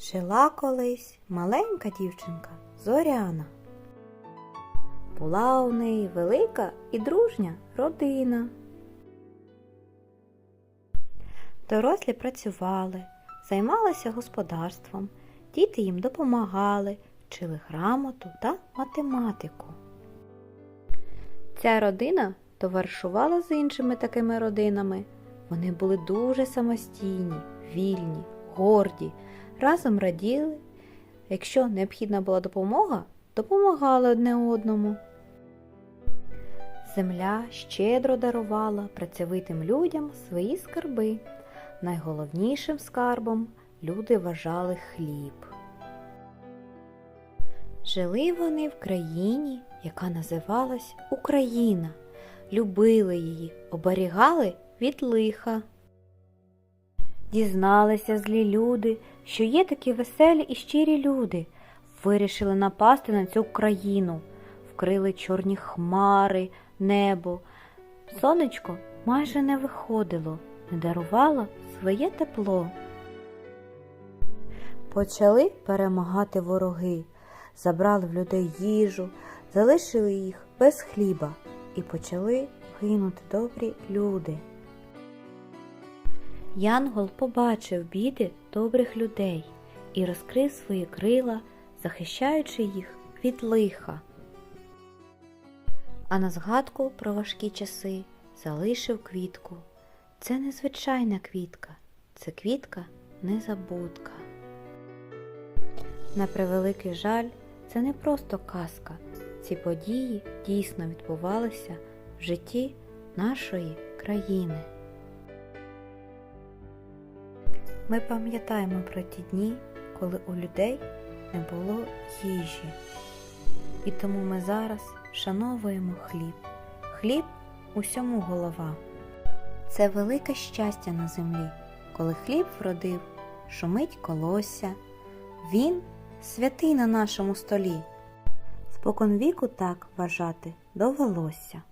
Жила колись маленька дівчинка Зоряна. Була у неї велика і дружня родина. Дорослі працювали, займалися господарством, діти їм допомагали, вчили грамоту та математику. Ця родина товаришувала з іншими такими родинами. Вони були дуже самостійні, вільні, горді, разом раділи. Якщо необхідна була допомога, допомагали одне одному. Земля щедро дарувала працьовитим людям свої скарби. Найголовнішим скарбом люди вважали хліб. Жили вони в країні, яка називалась Україна. Любили її, оберігали від лиха. Дізналися злі люди, що є такі веселі і щирі люди, вирішили напасти на цю країну, вкрили чорні хмари, небо. Сонечко майже не виходило, не дарувало своє тепло. Почали перемагати вороги, забрали в людей їжу, залишили їх без хліба і почали гинути добрі люди. Янгол побачив біди добрих людей і розкрив свої крила, захищаючи їх від лиха. А на згадку про важкі часи залишив квітку. Це не звичайна квітка, це квітка незабудка. На превеликий жаль, це не просто казка. Ці події дійсно відбувалися в житті нашої країни. Ми пам'ятаємо про ті дні, коли у людей не було їжі. І тому ми зараз вшановуємо хліб. Хліб усьому голова. Це велике щастя на землі, коли хліб вродив, шумить колосся. Він святий на нашому столі. Спокон віку так вважати довелося.